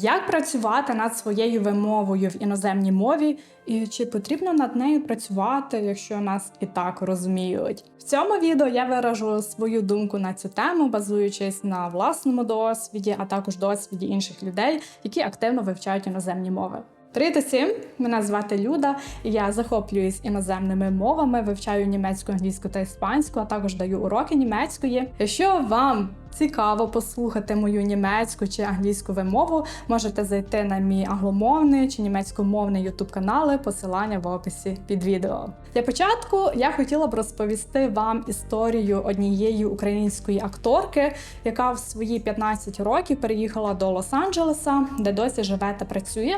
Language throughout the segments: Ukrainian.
Як працювати над своєю вимовою в іноземній мові, і чи потрібно над нею працювати, якщо нас і так розуміють? В цьому відео я виражу свою думку на цю тему, базуючись на власному досвіді, а також досвіді інших людей, які активно вивчають іноземні мови. Привіт усім! Мене звати Люда, я захоплююсь іноземними мовами, вивчаю німецьку, англійську та іспанську, а також даю уроки німецької. Якщо вам цікаво послухати мою німецьку чи англійську вимову, можете зайти на мій англомовний чи німецькомовний ютуб канали, посилання в описі під відео. Для початку я хотіла б розповісти вам історію однієї української акторки, яка в свої 15 років переїхала до Лос-Анджелеса, де досі живе та працює.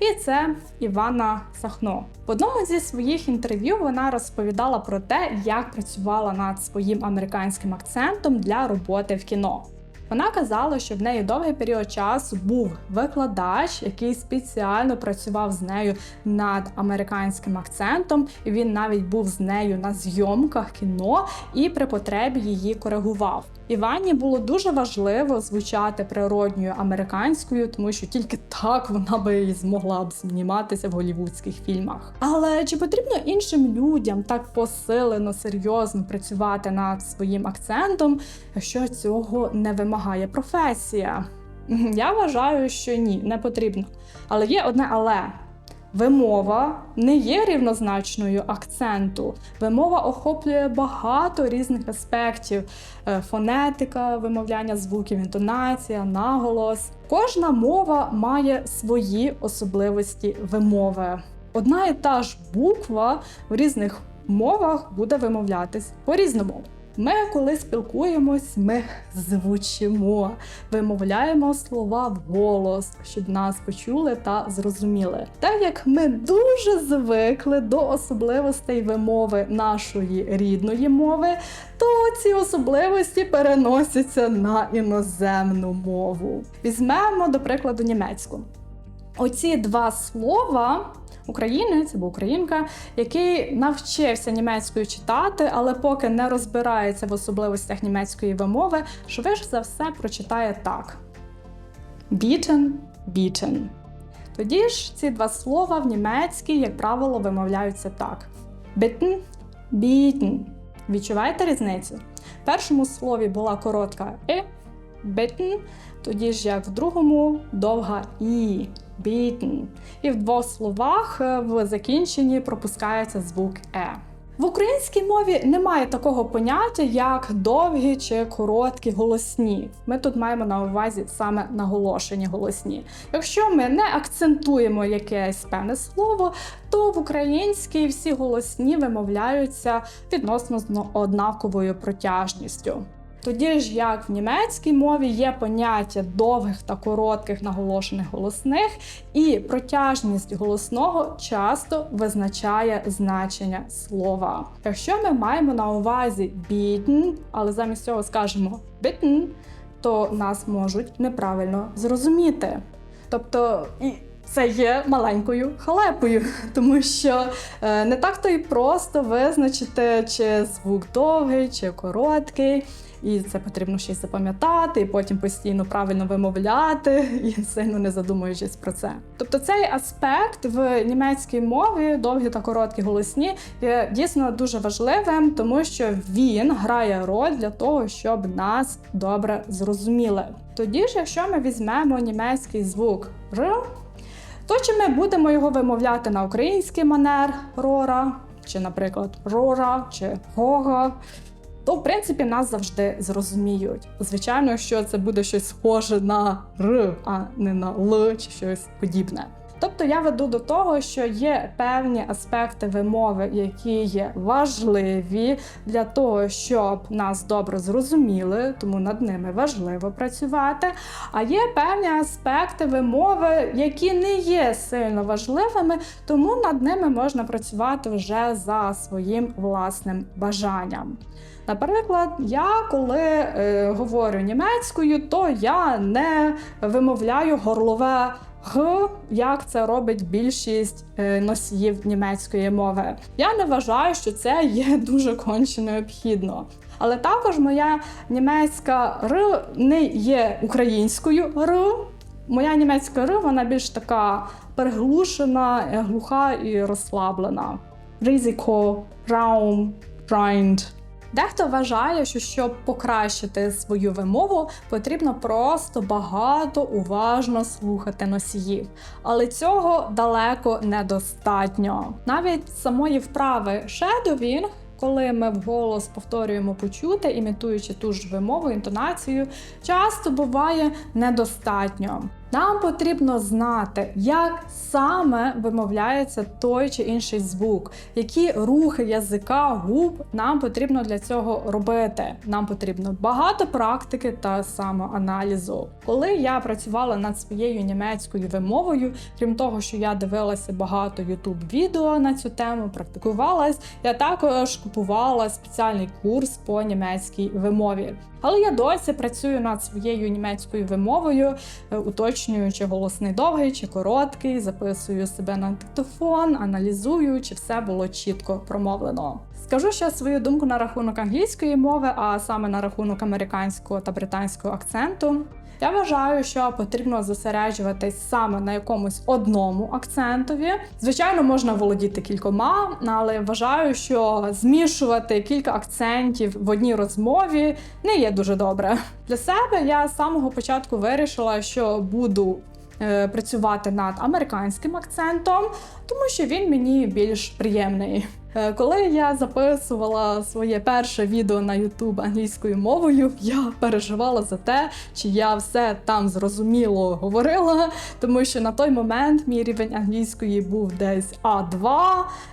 І це Івана Сахно. В одному зі своїх інтерв'ю вона розповідала про те, як працювала над своїм американським акцентом для роботи в кіно. Вона казала, що в неї довгий період часу був викладач, який спеціально працював з нею над американським акцентом, і він навіть був з нею на зйомках кіно і при потребі її коригував. Івані було дуже важливо звучати природньою американською, тому що тільки так вона би змогла б зніматися в голівудських фільмах. Але чи потрібно іншим людям так посилено, серйозно працювати над своїм акцентом, якщо цього не вимагає професія? Я вважаю, що ні, не потрібно. Але є одне але. Вимова не є рівнозначною акценту. Вимова охоплює багато різних аспектів: Е, фонетика, вимовляння звуків, інтонація, наголос. Кожна мова має свої особливості вимови. Одна і та ж буква в різних мовах буде вимовлятись по-різному. Ми, коли спілкуємось, ми звучимо, вимовляємо слова вголос, щоб нас почули та зрозуміли. Так як ми дуже звикли до особливостей вимови нашої рідної мови, то ці особливості переносяться на іноземну мову. Візьмемо, до прикладу, німецьку. Оці два слова українець або українка, який навчився німецькою читати, але поки не розбирається в особливостях німецької вимови, швидше за все прочитає так: Bieten, bieten. Тоді ж ці два слова в німецькій, як правило, вимовляються так: bitten, bieten. Відчуваєте різницю? В першому слові була коротка «и», bitten, тоді ж як в другому довга і. Bitten. І в двох словах е, в закінченні пропускається звук Е. В українській мові немає такого поняття, як довгі чи короткі голосні. Ми тут маємо на увазі саме наголошені голосні. Якщо ми не акцентуємо якесь певне слово, то в українській всі голосні вимовляються відносно з однаковою протяжністю. Тоді ж, як в німецькій мові є поняття довгих та коротких наголошених голосних, і протяжність голосного часто визначає значення слова. Якщо ми маємо на увазі бітн, але замість цього скажемо бітн, то нас можуть неправильно зрозуміти. Тобто і це є маленькою халепою, тому що е, не так то й просто визначити, чи звук довгий, чи короткий. І це потрібно ще й запам'ятати, і потім постійно правильно вимовляти, і сильно не задумуючись про це. Тобто цей аспект в німецькій мові, довгі та короткі голосні, є дійсно дуже важливим, тому що він грає роль для того, щоб нас добре зрозуміли. Тоді ж, якщо ми візьмемо німецький звук Р, то чи ми будемо його вимовляти на український манер рора, чи, наприклад, рора, чи гога то в принципі нас завжди зрозуміють. Звичайно, що це буде щось схоже на Р, а не на Л чи щось подібне. Тобто я веду до того, що є певні аспекти вимови, які є важливі для того, щоб нас добре зрозуміли, тому над ними важливо працювати. А є певні аспекти вимови, які не є сильно важливими, тому над ними можна працювати вже за своїм власним бажанням. Наприклад, я коли е, говорю німецькою, то я не вимовляю горлове г, як це робить більшість е, носіїв німецької мови. Я не вважаю, що це є дуже конче необхідно. Але також моя німецька р не є українською р. Моя німецька р, вона більш така переглушена, е, глуха і розслаблена. Ризико, раум, райнд. Дехто вважає, що щоб покращити свою вимову, потрібно просто багато уважно слухати носіїв. Але цього далеко недостатньо. Навіть самої вправи shadowing, коли ми вголос повторюємо почути, імітуючи ту ж вимову, інтонацію, часто буває недостатньо. Нам потрібно знати, як саме вимовляється той чи інший звук, які рухи язика, губ нам потрібно для цього робити. Нам потрібно багато практики та самоаналізу. Коли я працювала над своєю німецькою вимовою, крім того, що я дивилася багато youtube відео на цю тему, практикувалась, я також купувала спеціальний курс по німецькій вимові. Але я досі працюю над своєю німецькою вимовою, е, уточнюю, чи голосний довгий, чи короткий, записую себе на диктофон, аналізую, чи все було чітко промовлено. Скажу ще свою думку на рахунок англійської мови, а саме на рахунок американського та британського акценту. Я вважаю, що потрібно зосереджуватись саме на якомусь одному акцентові. Звичайно, можна володіти кількома, але вважаю, що змішувати кілька акцентів в одній розмові не є дуже добре. Для себе я з самого початку вирішила, що буду е, працювати над американським акцентом, тому що він мені більш приємний. Е, Коли я записувала своє перше відео на YouTube англійською мовою, я переживала за те, чи я все там зрозуміло говорила, тому що на той момент мій рівень англійської був десь А2.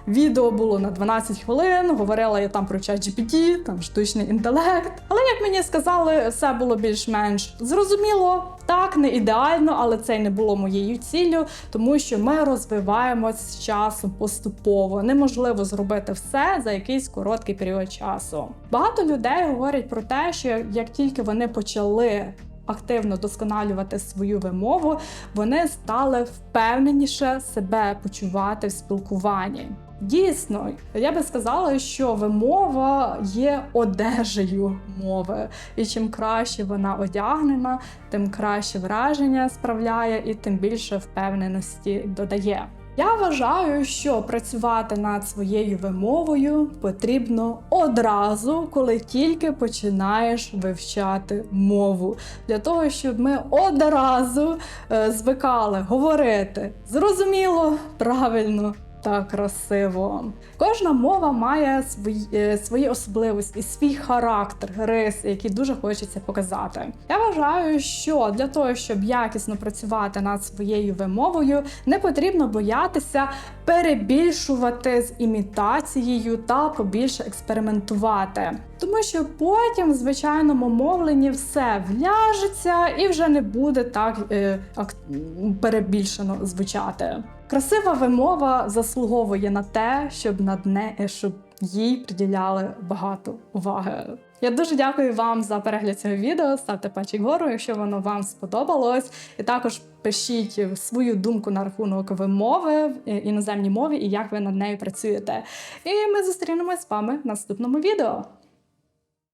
Відео було на 12 хвилин. Говорила я там про ChatGPT, там штучний інтелект. Але як мені сказали, все було більш-менш зрозуміло. Так, не ідеально, але це й не було моєю ціллю, тому що ми розвиваємось з часом поступово. Неможливо зробити все за якийсь короткий період часу. Багато людей говорять про те, що як тільки вони почали активно досконалювати свою вимову, вони стали впевненіше себе почувати в спілкуванні. Дійсно, я би сказала, що вимова є одежею мови, і чим краще вона одягнена, тим краще враження справляє і тим більше впевненості додає. Я вважаю, що працювати над своєю вимовою потрібно одразу, коли тільки починаєш вивчати мову, для того, щоб ми одразу е, звикали говорити зрозуміло, правильно та красиво. Кожна мова має свої, е, свої особливості, свій характер, риси, які дуже хочеться показати. Я вважаю, що для того, щоб якісно працювати над своєю вимовою, не потрібно боятися перебільшувати з імітацією та побільше експериментувати. Тому що потім в звичайному мовленні все вляжеться і вже не буде так е, перебільшено звучати. Красива вимова заслуговує на те, щоб над не щоб їй приділяли багато уваги. Я дуже дякую вам за перегляд цього відео. Ставте пальчик вгору, якщо воно вам сподобалось. І також пишіть свою думку на рахунок вимови в іноземній мові і як ви над нею працюєте. І ми зустрінемось з вами в наступному відео.